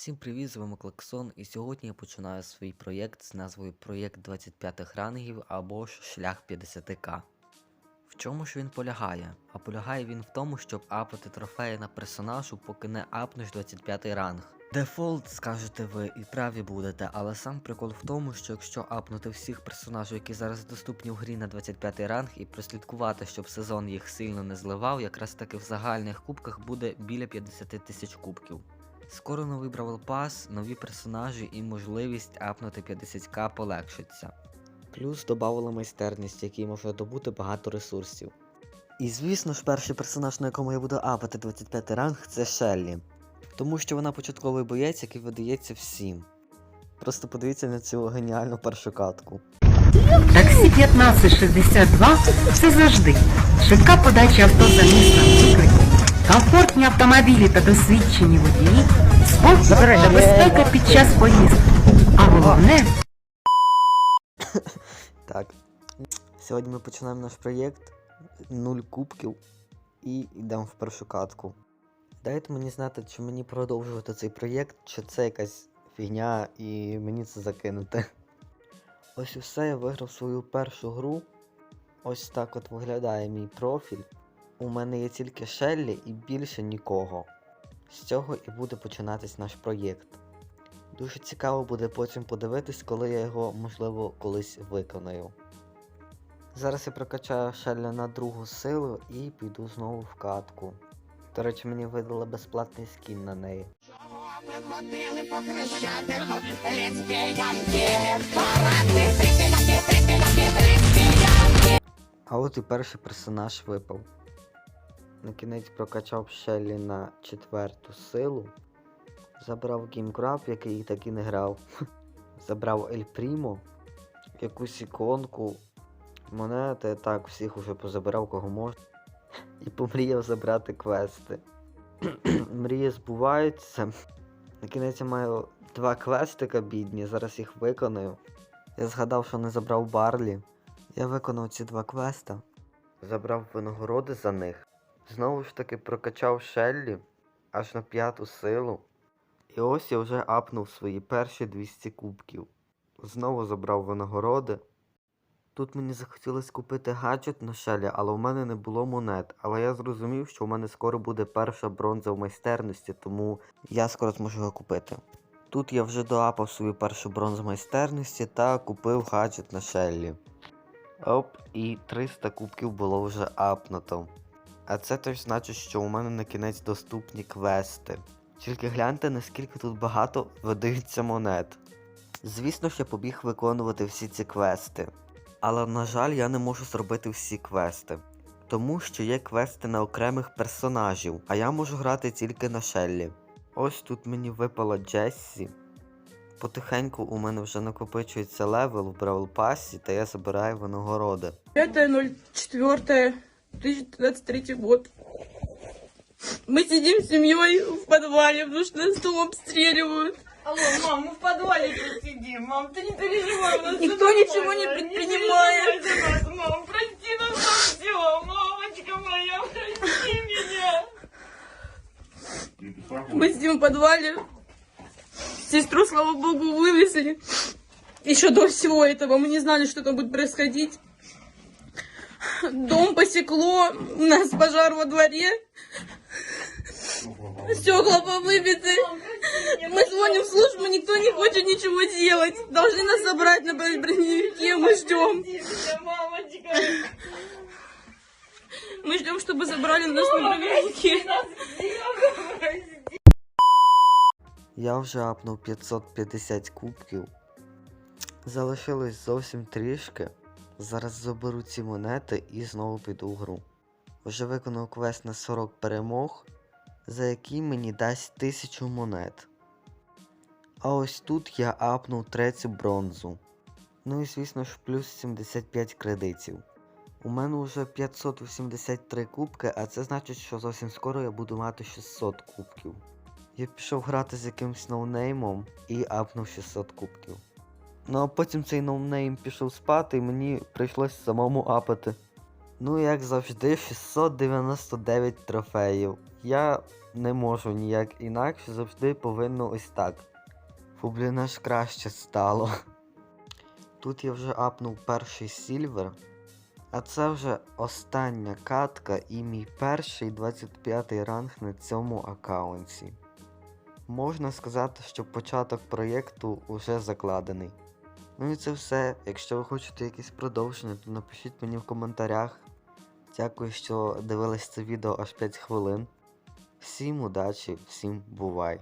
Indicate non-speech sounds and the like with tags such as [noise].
Всім привіт, з вами Клаксон, і сьогодні я починаю свій проєкт з назвою Проєкт 25 рангів або ж Шлях 50к. В чому ж він полягає? А полягає він в тому, щоб апати трофеї на персонажу, поки не апнеш 25 ранг. Дефолт, скажете ви, і праві будете, але сам прикол в тому, що якщо апнути всіх персонажів, які зараз доступні в грі на 25 ранг, і прослідкувати, щоб сезон їх сильно не зливав, якраз таки в загальних кубках буде біля 50 тисяч кубків. Скоро новий Бравл Пас, нові персонажі і можливість апнути 50к полегшиться. Плюс додавала майстерність, який може добути багато ресурсів. І звісно ж, перший персонаж, на якому я буду апати 25 ранг, це Шеллі. Тому що вона початковий боєць, який видається всім. Просто подивіться на цю геніальну першу катку. Таксі 1562 це завжди. Швидка подача авто за викликів. Комфортні автомобілі та досвідчені водії, спокій та безпека під час поїздки. А головне [coughs] Так. Сьогодні ми починаємо наш проєкт. Нуль кубків. І йдемо в першу катку. Дайте мені знати, чи мені продовжувати цей проєкт, чи це якась фігня і мені це закинути. [laughs] Ось і все, я виграв свою першу гру. Ось так от виглядає мій профіль. У мене є тільки Шеллі і більше нікого. З цього і буде починатись наш проєкт. Дуже цікаво буде потім подивитись, коли я його, можливо, колись виконаю. Зараз я прокачаю Шелля на другу силу і піду знову в катку. До речі, мені видали безплатний скін на неї. А от і перший персонаж випав. На кінець прокачав Шеллі на четверту силу. Забрав геймкраб, який так і не грав. [laughs] Забрав Ель Прімо, якусь іконку, монети, так, всіх уже позабирав, кого можна. І помріяв забрати квести. [clears throat] Мрії збуваються. На кінець я маю два квестика бідні, зараз їх виконую. Я згадав, що не забрав Барлі. Я виконав ці два квеста. Забрав винагороди за них. Знову ж таки прокачав Шеллі аж на п'яту силу. І ось я вже апнув свої перші 200 кубків. Знову забрав винагороди. Тут мені захотілося купити гаджет на шелі, але у мене не було монет. Але я зрозумів, що у мене скоро буде перша бронза в майстерності, тому я скоро зможу його купити. Тут я вже доапав свою першу бронзу майстерності та купив гаджет на шеллі. Оп, і 300 кубків було вже апнуто. А це теж значить, що у мене на кінець доступні квести. Тільки гляньте, наскільки тут багато видаються монет. Звісно ж, я побіг виконувати всі ці квести. Але, на жаль, я не можу зробити всі квести. Тому що є квести на окремих персонажів, а я можу грати тільки на Шеллі. Ось тут мені випала Джессі. Потихеньку у мене вже накопичується левел в Бравл Пасі, та я забираю винагороди. 5.04.2023 год. Мы сидим с семьей в подвале, потому что нас там обстреливают. Алло, мам, мы в подвале тут сидим. Мам, ты не переживай, у нас Никто ничего не предпринимает. за нас, мам, прости нас за все. Мамочка моя, прости меня. Мы сидим в подвале. Сестру, слава богу, вывезли. Еще до всего этого мы не знали, что там будет происходить. Дом посекло, у нас пожар во дворе. Стекла повыбиты. Мы звоним в службу, никто не хочет ничего делать. Должны нас забрать на броневике, мы ждем. Прости меня, мамочка. Мы ждем, чтобы забрали нас на броневике. Я вже апнув 550 кубків. Залишилось зовсім трішки. Зараз заберу ці монети і знову піду в гру. Вже виконав квест на 40 перемог, за які мені дасть 1000 монет. А ось тут я апнув третю бронзу. Ну і звісно ж плюс 75 кредитів. У мене вже 583 кубки, а це значить, що зовсім скоро я буду мати 600 кубків. Я пішов грати з якимсь ноунеймом і апнув 600 кубків. Ну а потім цей ноунейм пішов спати і мені прийшлось самому апати. Ну, як завжди, 699 трофеїв. Я не можу ніяк інакше, завжди повинно ось так. Фу, блін, аж краще стало. Тут я вже апнув перший сільвер. А це вже остання катка і мій перший 25 ранг на цьому аккаунті. Можна сказати, що початок проєкту уже закладений. Ну і це все. Якщо ви хочете якесь продовження, то напишіть мені в коментарях. Дякую, що дивились це відео аж 5 хвилин. Всім удачі, всім бувай!